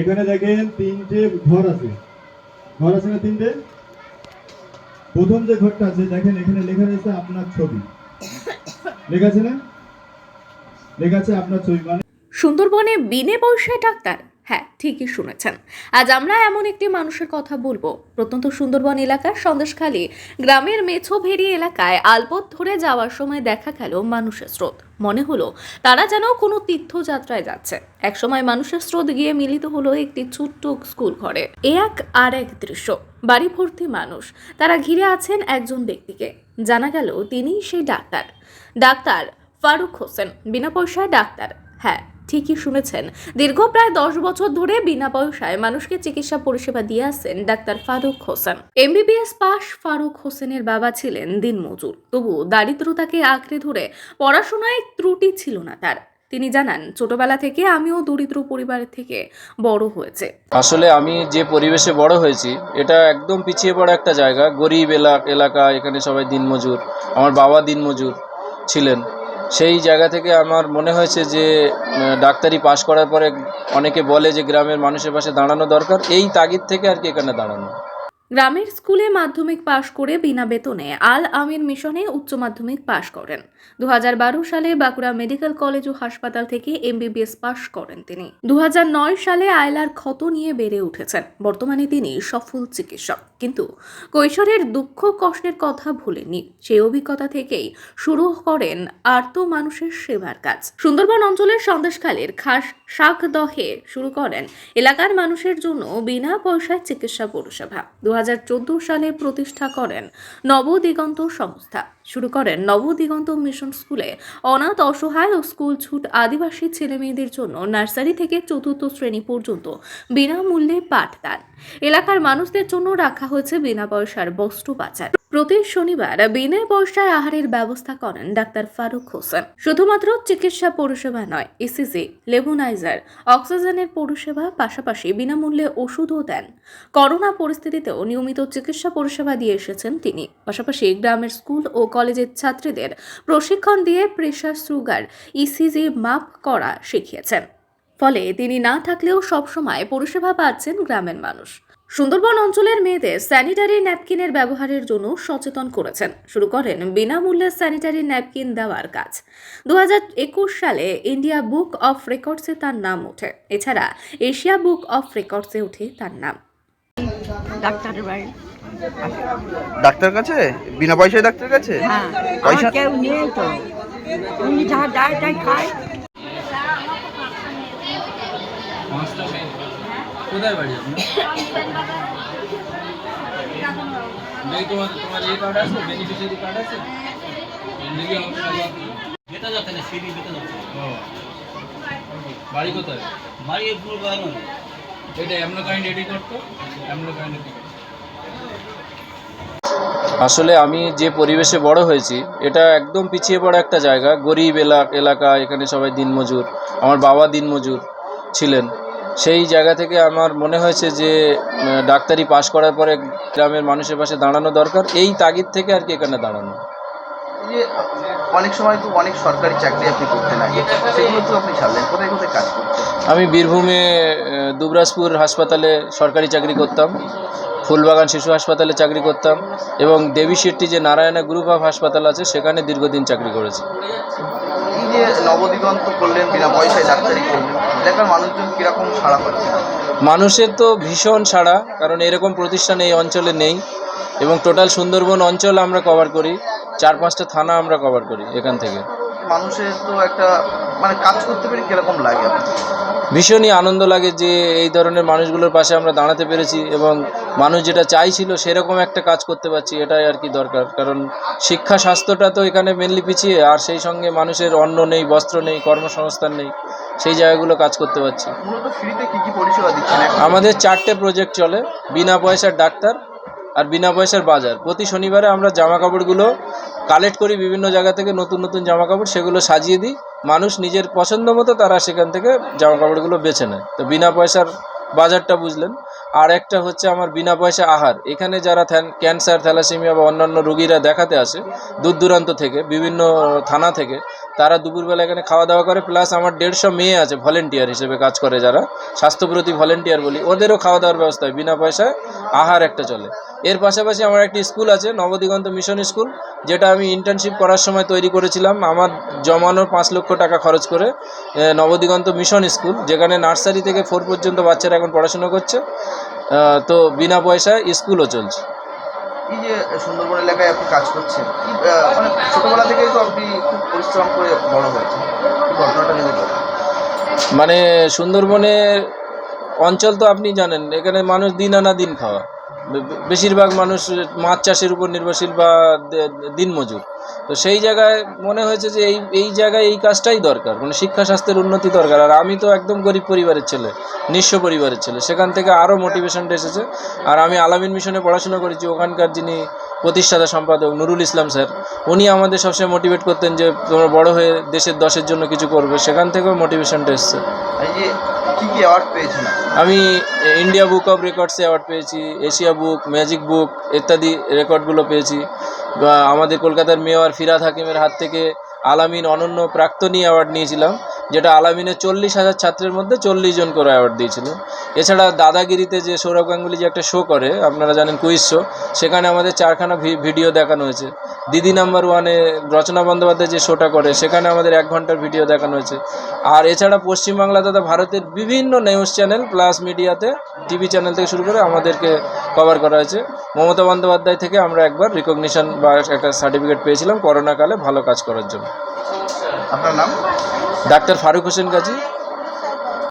এখানে দেখেন তিনটে ঘর আছে। ঘর আছে না তিনটে? প্রথম যে ঘরটা আছে, দেখেন এখানে লেখা রয়েছে আপনার ছবি। লেখা আছে না? লেখা আছে আপনার ছবি মানে সুন্দরবনে বিনে পয়সায় ডাক্তার। হ্যাঁ ঠিকই শুনেছেন। আজ আমরা এমন একটি মানুষের কথা বলব। প্রত্যন্ত সুন্দরবন এলাকার সন্দেশখালী গ্রামের মেছোভেরি এলাকায় আলপথ ধরে যাওয়ার সময় দেখা গেল মানুষের স্রোত। মনে হলো, তারা যেন কোনো তীর্থযাত্রায় যাচ্ছে। একসময় মানুষের স্রোত গিয়ে মিলিত হলো একটি ছোট্ট স্কুল ঘরে। এ এক আর এক দৃশ্য। বাড়ি ভর্তি মানুষ। তারা ঘিরে আছেন একজন ব্যক্তিকে। জানা গেল, তিনিই সেই ডাক্তার। ডাক্তার ফারুক হোসেন। বিনা পয়সায় ডাক্তার। হ্যাঁ ঠিকই শুনেছেন। দীর্ঘ প্রায় দশ বছর ধরে বিনা পয়সায় মানুষকে চিকিৎসা পরিষেবা দিয়ে আসছেন ডাক্তার ফারুক হোসেন। এমবিবিএস পাশ ফারুক হোসেনের বাবা ছিলেন দিনমজুর। তবু দারিদ্রতাকে আঁকড়ে ধরে পড়াশোনায় ত্রুটি ছিল না তার। তিনি জানান, ছোটবেলা থেকে আমিও দরিদ্র পরিবারের থেকে বড় হয়েছে। আসলে আমি যে পরিবেশে বড় হয়েছি, এটা একদম পিছিয়ে পড়া একটা জায়গা। গরিব এলাকা, এখানে সবাই দিনমজুর। আমার বাবা দিনমজুর ছিলেন। সেই জায়গা থেকে আমার মনে হয়েছে যে ডাক্তারি পাশ করার পরে অনেকে বলে যে গ্রামের মানুষের পাশে দাঁড়ানো দরকার। এই তাগিদ থেকে আর কি এখানে দাঁড়ানো। গ্রামের স্কুলে মাধ্যমিক পাশ করে বিনা বেতনে আল আমির মিশনে উচ্চ মাধ্যমিক পাশ করেন। দুহাজার বারো সালে বাঁকুড়া মেডিকেল কলেজ ও হাসপাতাল থেকে এমবিবিএস পাশ করেন তিনি। দুহাজার নয় সালে আয়লার ক্ষত নিয়ে বেড়ে উঠেছেন। বর্তমানে তিনি সফল চিকিৎসক। কিন্তু কৈশোরের দুঃখ কষ্টের কথা ভুলেননি। সেই অভিজ্ঞতা থেকেই শুরু করেন আর্ত মানুষের সেবার কাজ। সুন্দরবন অঞ্চলের সন্দেশখালীর খাস শাক দহে শুরু করেন এলাকার মানুষের জন্য বিনা পয়সায় চিকিৎসা পরিষেবা দু সালে প্রতিষ্ঠা করেন নবদিগন্ত সংস্থা। শুরু করেন নবদিগন্ত মিশন স্কুলে। অনাথ, অসহায় ও স্কুল ছুট আদিবাসী ছেলেমেয়েদের জন্য নার্সারি থেকে চতুর্থ শ্রেণি পর্যন্ত বিনামূল্যে পাঠদান এলাকার মানুষদের জন্য রাখা হয়েছে বিনা পয়সার বস্ত্র বাজার প্রতি শনিবার বিনা পয়সায় আহারের ব্যবস্থা করেন ডাক্তার ফারুক হোসেন। শুধুমাত্র চিকিৎসা পরিষেবা নয় ইসিজি লেবুনাইজার, অক্সিজেনের পরিষেবা পাশাপাশি বিনামূল্যে ওষুধও দেন। করোনা পরিস্থিতিতেও নিয়মিত চিকিৎসা পরিষেবা দিয়ে এসেছেন তিনি। পাশাপাশি গ্রামের স্কুল ও কলেজের ছাত্রীদের প্রশিক্ষণ দিয়ে প্রেশার সুগার ইসিজি মাপ করা শিখিয়েছেন। ফলে তিনি না থাকলেও সবসময় পরিষেবা পাচ্ছেন গ্রামের মানুষ। সুন্দরবন অঞ্চলের মেয়েদের স্যানিটারি ন্যাপকিনের ব্যবহারের জন্য সচেতন করেছেন। শুরু করেন বিনামূল্যে স্যানিটারি ন্যাপকিন দেওয়ার কাজ। দু হাজার একুশ সালে ইন্ডিয়া বুক অফ রেকর্ডসে তার নাম ওঠে। এছাড়া এশিয়া বুক অফ রেকর্ডসে ওঠে তার নাম। ডাক্তারের বাড়ি। ডাক্তার কাছে? বিনা পয়সায় ডাক্তার কাছে? হ্যাঁ। পয়সা- কেউ নেই তো। উনি যা দেয় তাই খায়। কোথায় বাড়ি আপনার? তোমার তোমার এই কার্ড আছে? বেনিফিশিয়ারি কার্ড আছে? বেটা যাচ্ছে না সিঁড়ি বেটা যাচ্ছে। বাড়ি কোথায়? বাড়ি পুরো এটা রেডি করতো আসলে আমি যে পরিবেশে বড় হয়েছি এটা একদম পিছিয়ে পড়া একটা জায়গা। গরিব এলাকা এলাকা এখানে সবাই দিনমজুর। আমার বাবা দিনমজুর ছিলেন। সেই জায়গা থেকে আমার মনে হয়েছে যে ডাক্তারি পাশ করার পরে গ্রামের মানুষের পাশে দাঁড়ানো দরকার। এই তাগিদ থেকে আর কি এখানে দাঁড়ানো। অনেক সময় তো অনেক সরকারি চাকরি আপনি করতেন আগে সেগুলো তো আপনি ছাড়লেন। কোথায় কোথায় কাজ করতেন? আমি বীরভূমে দুবরাজপুর হাসপাতালে সরকারি চাকরি করতাম ফুলবাগান শিশু হাসপাতালে চাকরি করতাম এবং দেবী শেট্টি যে নারায়ণা গ্রুপ অফ হাসপাতাল আছে সেখানে দীর্ঘদিন চাকরি করেছি। এই যে নবদিগন্ত করলেন বিনা পয়সায় ডাক্তারি করলেন এলাকার মানুষজন কীরকম সাড়া পাচ্ছে? মানুষের তো ভীষণ সাড়া কারণ এরকম প্রতিষ্ঠান এই অঞ্চলে নেই এবং টোটাল সুন্দরবন অঞ্চল আমরা কভার করি। চার পাঁচটা থানা আমরা কভার করি এখান থেকে। মানুষের তো একটা মানে কাজ করতে পেরে কীরকম লাগে? ভীষণই আনন্দ লাগে যে এই ধরনের মানুষগুলোর পাশে আমরা দাঁড়াতে পেরেছি এবং মানুষ যেটা চাইছিল সেরকম একটা কাজ করতে পারছি এটাই আর কি দরকার। কারণ শিক্ষা স্বাস্থ্যটা তো এখানে মেনলি পিছিয়ে আর সেই সঙ্গে মানুষের অন্ন নেই বস্ত্র নেই কর্মসংস্থান নেই সেই জায়গাগুলো কাজ করতে পারছি। আমাদের চারটে প্রজেক্ট চলে বিনা পয়সার ডাক্তার আর বিনা পয়সার বাজার। প্রতি শনিবারে আমরা জামা কাপড়গুলো কালেক্ট করি বিভিন্ন জায়গা থেকে, নতুন নতুন জামা কাপড় সেগুলো সাজিয়ে দিই। মানুষ নিজের পছন্দ মতো তারা সেখান থেকে জামা কাপড়গুলো বেছে নেয়। তো বিনা পয়সার বাজারটা বুঝলেন। আর একটা হচ্ছে আমার বিনা পয়সা আহার। এখানে যারা ক্যান্সার, থ্যালাসেমিয়া বা অন্যান্য রোগীরা দেখাতে আসে দূর দূরান্ত থেকে, বিভিন্ন থানা থেকে, তারা দুপুরবেলা এখানে খাওয়া দাওয়া করে, প্লাস আমার দেড়শো মেয়ে আছে, ভলেন্টিয়ার হিসেবে কাজ করে যারা, স্বাস্থ্যপ্রতি ভলেন্টিয়ার বলি, ওদেরও খাওয়া দাওয়ার ব্যবস্থা হয়। বিনা পয়সায় আহার একটা চলে। এর পাশাপাশি আমার একটি স্কুল আছে নবদিগন্ত মিশন স্কুল যেটা আমি ইন্টার্নশিপ করার সময় তৈরি করেছিলাম। আমার জমানো পাঁচ লক্ষ টাকা খরচ করে নবদিগন্ত মিশন স্কুল যেখানে নার্সারি থেকে ফোর পর্যন্ত বাচ্চারা এখন পড়াশোনা করছে। তো বিনা পয়সায় স্কুলও চলছে। এই যে সুন্দরবন এলাকায় আপনি কাজ করছেন কি আহ, মানে ছোটবেলা থেকেই তো আপনি খুব পরিশ্রম করে বড় হয়েছেন ঘটনাটা যদি মানে সুন্দরবনে অঞ্চল তো আপনি জানেন এখানে মানুষ দিন আনা দিন খাওয়া। বেশিরভাগ মানুষ মাছ চাষের উপর নির্ভরশীল বা দিনমজুর তো সেই জায়গায় মনে হয়েছে যে এই এই জায়গায় এই কাজটাই দরকার। মানে শিক্ষা স্বাস্থ্যের উন্নতি দরকার। আর আমি তো একদম গরিব পরিবারের ছেলে, নিঃস্ব পরিবারের ছেলে। সেখান থেকে আরও মোটিভেশনটা এসেছে। আর আমি আলামিন মিশনে পড়াশোনা করেছি। ওখানকার যিনি প্রতিষ্ঠাতা সম্পাদক নুরুল ইসলাম স্যার উনি আমাদের সবসময় মোটিভেট করতেন যে তোমরা বড় হয়ে দেশের দশের জন্য কিছু করবে। সেখান থেকেও মোটিভেশনটা এসছে? আমি ইন্ডিয়া বুক অফ রেকর্ডসে অ্যাওয়ার্ড পেয়েছি এশিয়া বুক ম্যাজিক বুক ইত্যাদি রেকর্ডগুলো পেয়েছি। বা আমাদের কলকাতার মেয়র ফিরাদ হাকিমের হাত থেকে আলামিন অনন্য প্রাক্তনী অ্যাওয়ার্ড নিয়েছিলাম। যেটা আলামিনের চল্লিশ হাজার ছাত্রের মধ্যে চল্লিশ জন করে অ্যাওয়ার্ড দিয়েছিল। এছাড়া দাদাগিরিতে যে সৌরভ গাঙ্গুলি যে একটা শো করে, আপনারা জানেন কুইজ শো সেখানে আমাদের চারখানা ভিডিও দেখানো হয়েছে। দিদি নাম্বার ওয়ানে রচনা বন্দ্যোপাধ্যায় যে শোটা করে, সেখানে আমাদের এক ঘণ্টার ভিডিও দেখানো হয়েছে। আর এছাড়া পশ্চিমবাংলা তথা ভারতের বিভিন্ন নিউজ চ্যানেল প্লাস মিডিয়াতে টিভি চ্যানেল থেকে শুরু করে আমাদেরকে কভার করা হয়েছে। মমতা বন্দ্যোপাধ্যায় থেকে আমরা একবার রিকগনিশন বা একটা সার্টিফিকেট পেয়েছিলাম, করোনাকালে ভালো কাজ করার জন্য। আপনার নাম? ডাক্তার ফারুক হোসেন গাজী